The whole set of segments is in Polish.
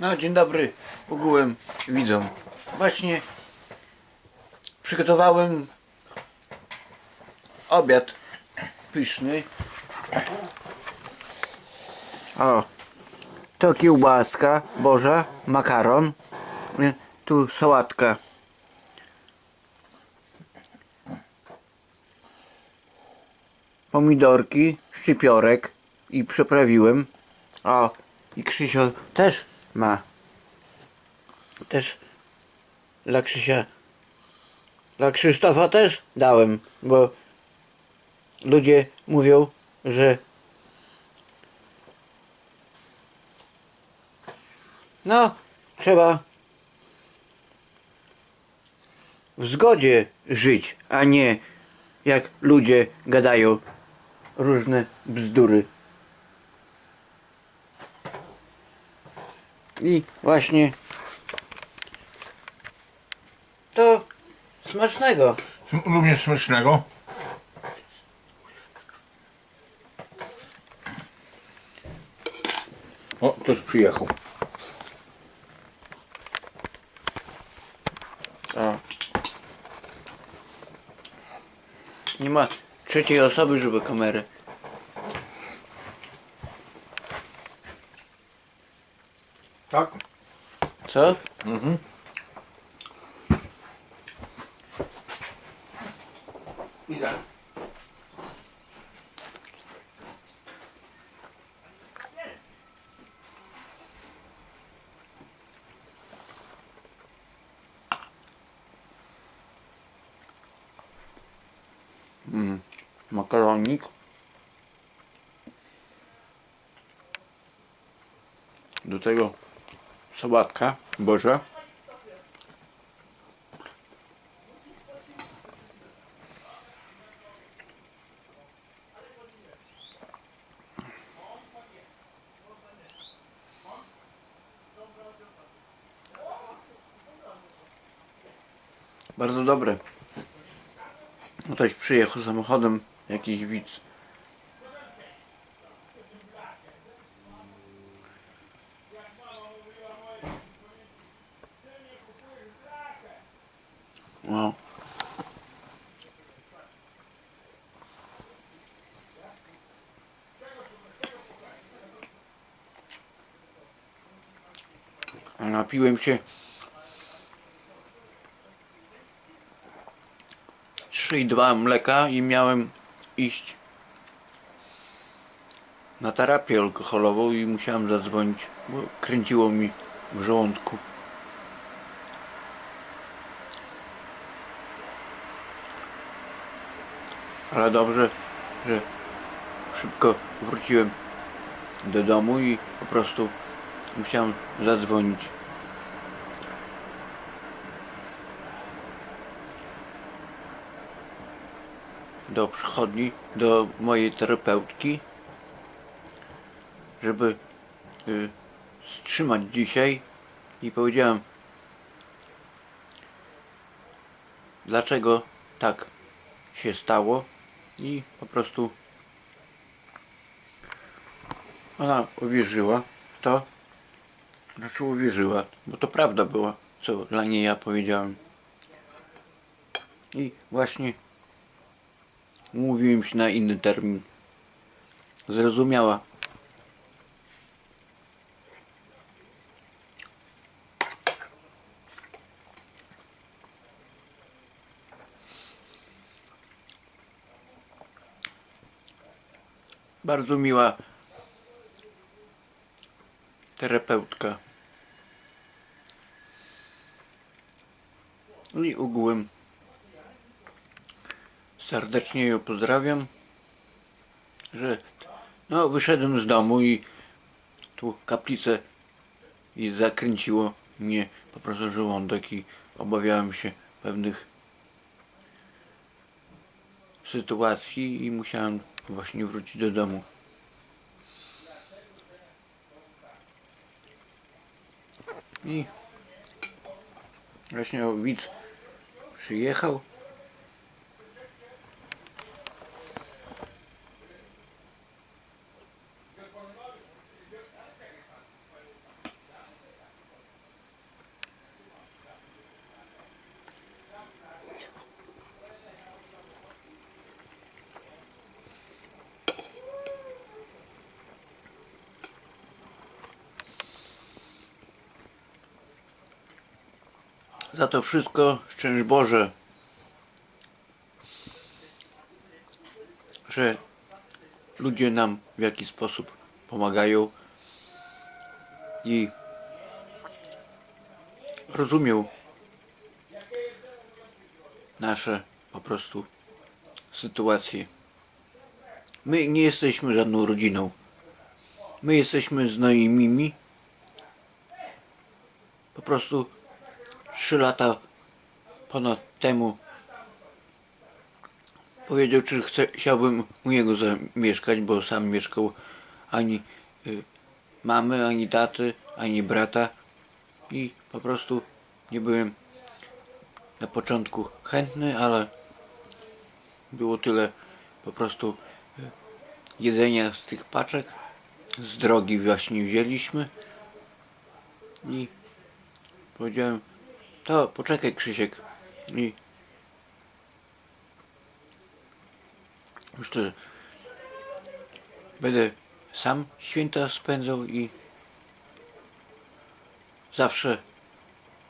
No, dzień dobry ogółem widzom. Właśnie przygotowałem obiad pyszny. O, to kiełbaska boża, makaron, y, tu sałatka. Pomidorki, szczypiorek i przeprawiłem. O, i Krzysio też ma. Też dla Krzysia. Dla Krzysztofa też dałem, bo ludzie mówią, że no, trzeba w zgodzie żyć, a nie jak ludzie gadają różne bzdury. I właśnie to smacznego. Sm- Również smacznego. O, też przyjechał. O. Nie ma trzeciej osoby, żeby kamerę. Tak? Co? Mhm. Idę. Makaronik. Do tego sałatka boża. Bardzo dobre. No Ktoś przyjechał samochodem, jakiś widz. No. A napiłem się 3,2 mleka i miałem iść na terapię alkoholową i musiałem zadzwonić, bo kręciło mi w żołądku. Ale dobrze, że szybko wróciłem do domu i po prostu musiałem zadzwonić. Do przychodni, do mojej terapeutki, żeby y, wstrzymać dzisiaj. I powiedziałem dlaczego tak się stało? I po prostu ona uwierzyła w to, znaczy uwierzyła, bo to prawda była, co dla niej ja powiedziałem. I właśnie Umówiłem się na inny termin. Zrozumiała. Bardzo miła terapeutka. No I ogółem serdecznie ją pozdrawiam, że no wyszedłem z domu i tu kaplicę i zakręciło mnie po prostu żołądek i obawiałem się pewnych sytuacji i musiałem właśnie wrócić do domu. I właśnie widz przyjechał za to wszystko szczęść Boże, że ludzie nam w jakiś sposób pomagają i rozumią nasze po prostu sytuacje. My nie jesteśmy żadną rodziną. My jesteśmy znajomymi. Po prostu trzy lata ponad temu powiedział, czy chciałbym u niego zamieszkać, bo sam mieszkał ani y, mamy, ani taty, ani brata i po prostu nie byłem na początku chętny, ale było tyle po prostu y, jedzenia z tych paczek. Z drogi właśnie wzięliśmy i powiedziałem, to poczekaj Krzysiek i myślę, że będę sam święta spędzał i zawsze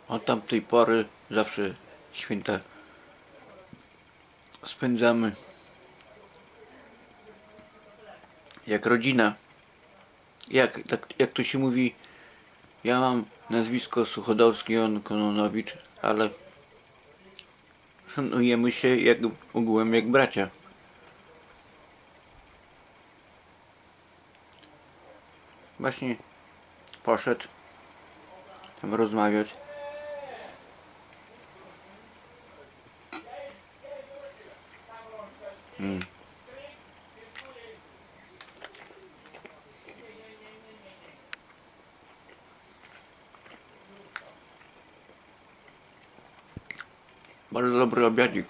od tamtej pory zawsze święta spędzamy jak rodzina. Jak, tak, jak to się mówi, ja mam nazwisko Suchodolski, on Kononowicz, ale szanujemy się jak ogółem jak bracia. Właśnie poszedł tam rozmawiać. Mm. Bardzo dobry obiadzik.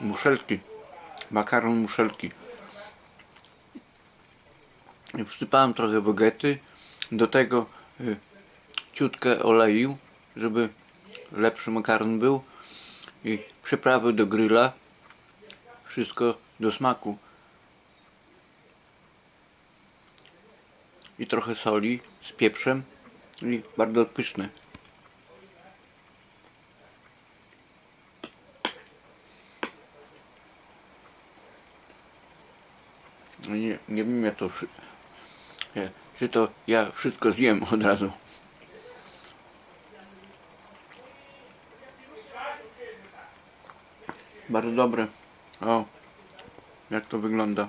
Muszelki. Makaron muszelki. Wsypałem trochę wegety. Do tego y, ciutkę oleju, żeby lepszy makaron był. I przyprawy do gryla. Wszystko do smaku. I trochę soli z pieprzem. I bardzo pyszne. No Nie, nie wiem jak to czy to ja wszystko zjem od razu. Bardzo dobre. O, jak to wygląda.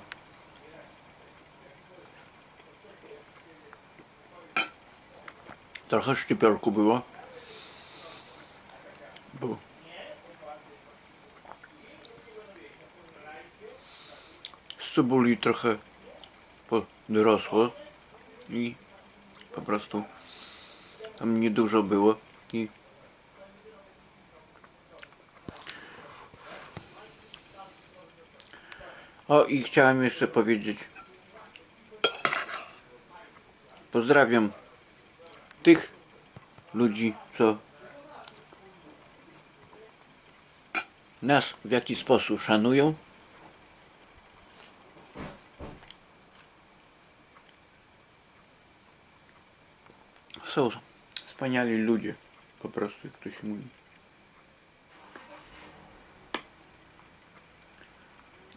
Trochę szczypiorku było. Był. Z cebuli trochę podrosło i po prostu tam niedużo było i o i chciałem jeszcze powiedzieć pozdrawiam tych ludzi co nas w jakiś sposób szanują są wspaniali ludzie, po prostu, jak ktoś mówi.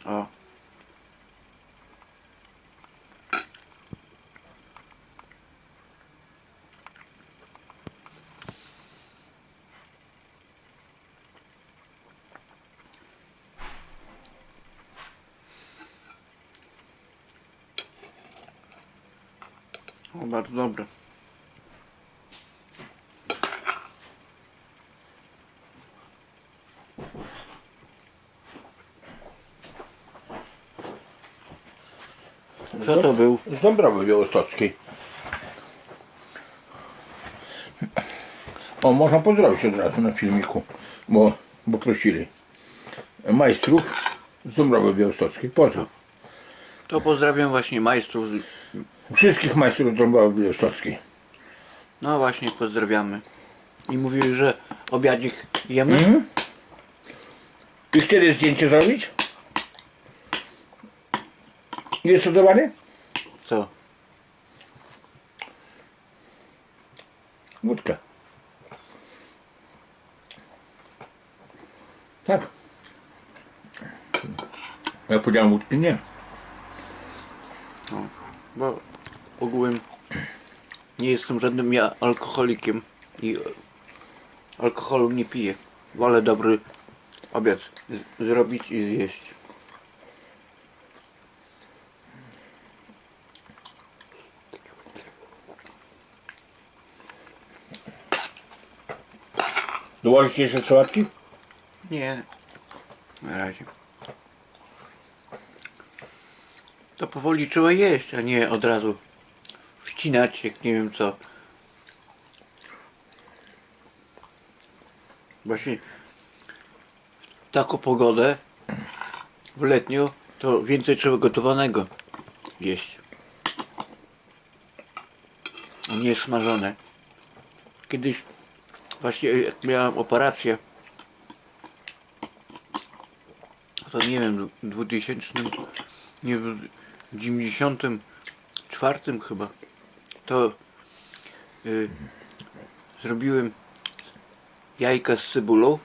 O. O, bardzo dobre. Co to był? Z Dąbrowy Białostockiej. O, można pozdrowić od razu na filmiku, bo, bo prosili. Majstrów z Dąbrowy Białostockiej. Pozdro. To pozdrawiam właśnie majstrów. Wszystkich majstrów Dąbrowy Białostockiej. No właśnie, pozdrawiamy. I mówili, że obiadzik jemy. Mhm. I kiedy zdjęcie zrobić? Jest to dodawany? Co? Wódka. Tak. Ja powiedziałem wódki nie. Bo ogółem nie jestem żadnym ja alkoholikiem i alkoholu nie piję. Wolę dobry obiad zrobić i zjeść. Dołożycie jeszcze sałatki? Nie, na razie. To powoli trzeba jeść, a nie od razu wcinać, jak nie wiem co. Właśnie w taką pogodę, w letniu, to więcej trzeba gotowanego jeść. Nie smażone. Kiedyś, właśnie jak miałem operację, to nie wiem, w 2000, nie wiem, w 94 chyba, to y, zrobiłem jajka z cebulą,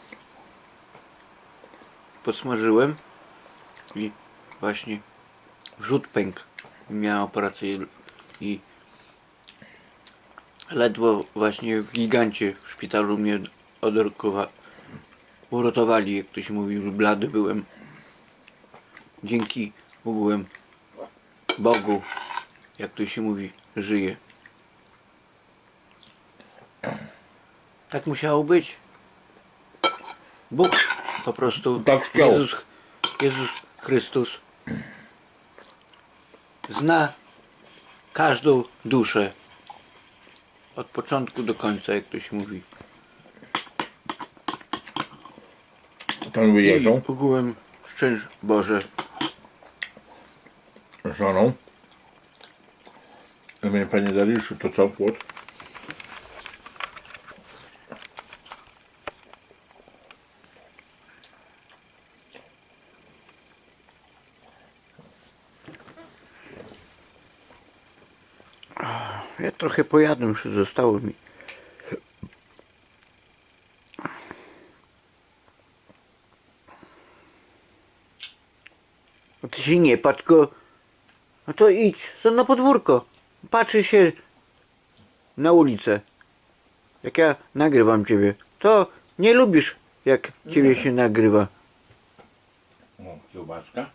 podsmażyłem i właśnie wrzód pękł. Miałem operację i ledwo właśnie w gigancie w szpitalu mnie odrokowa- uratowali, jak to się mówi, już blady byłem. Dzięki ogółem Bogu, jak to się mówi, żyję. Tak musiało być. Bóg po prostu, Tak chciał. Jezus, Jezus Chrystus zna każdą duszę od początku do końca, jak to się mówi. Tam I wyjeżdżą ogółem szczęść Boże. z żoną. A mnie panie Dariuszu, to co płot? Trochę pojadłem, już zostało mi. No ty się nie patrz, tylko... No to idź, co na podwórko. Patrzy się na ulicę. Jak ja nagrywam ciebie, to nie lubisz, jak ciebie się nagrywa. O, kiełbaska.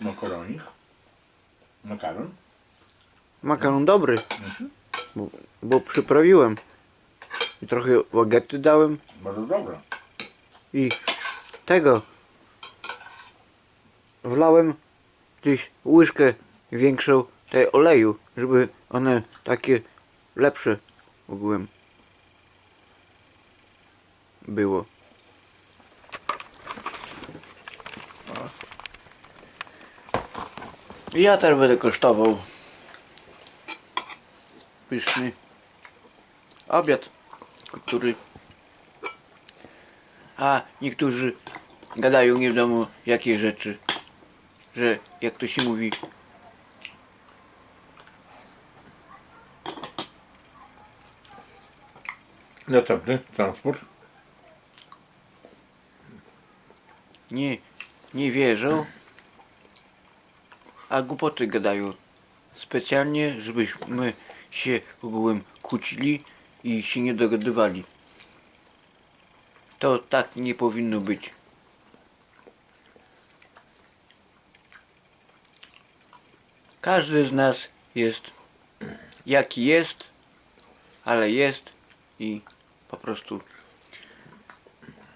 Makaronik. Makaron. Makaron dobry, bo, bo przyprawiłem. I trochę łagety dałem. Bardzo dobra. i tego wlałem gdzieś łyżkę większą tej oleju, żeby one takie lepsze ogółem było. I Ja też będę kosztował pyszny obiad, który a niektórzy gadają nie wiadomo jakie rzeczy. Że jak to się mówi. Następny transport. Nie, nie wierzą. A głupoty gadają. Specjalnie, żebyśmy się ogółem kłócili i się nie dogadywali. To tak nie powinno być. Każdy z nas jest jaki jest, ale jest i po prostu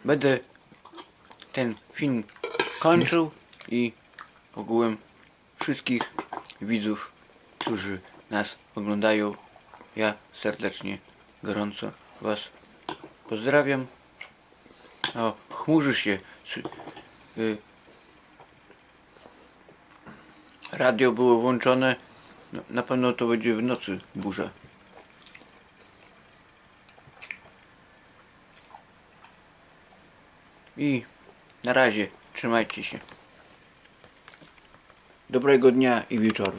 będę ten film kończył i ogółem wszystkich widzów, którzy nas oglądają. Ja serdecznie, gorąco Was pozdrawiam. O, chmurzy się. Y, radio było włączone. No, na pewno to będzie w nocy burza. I na razie, trzymajcie się. Dobrego dnia i wieczoru.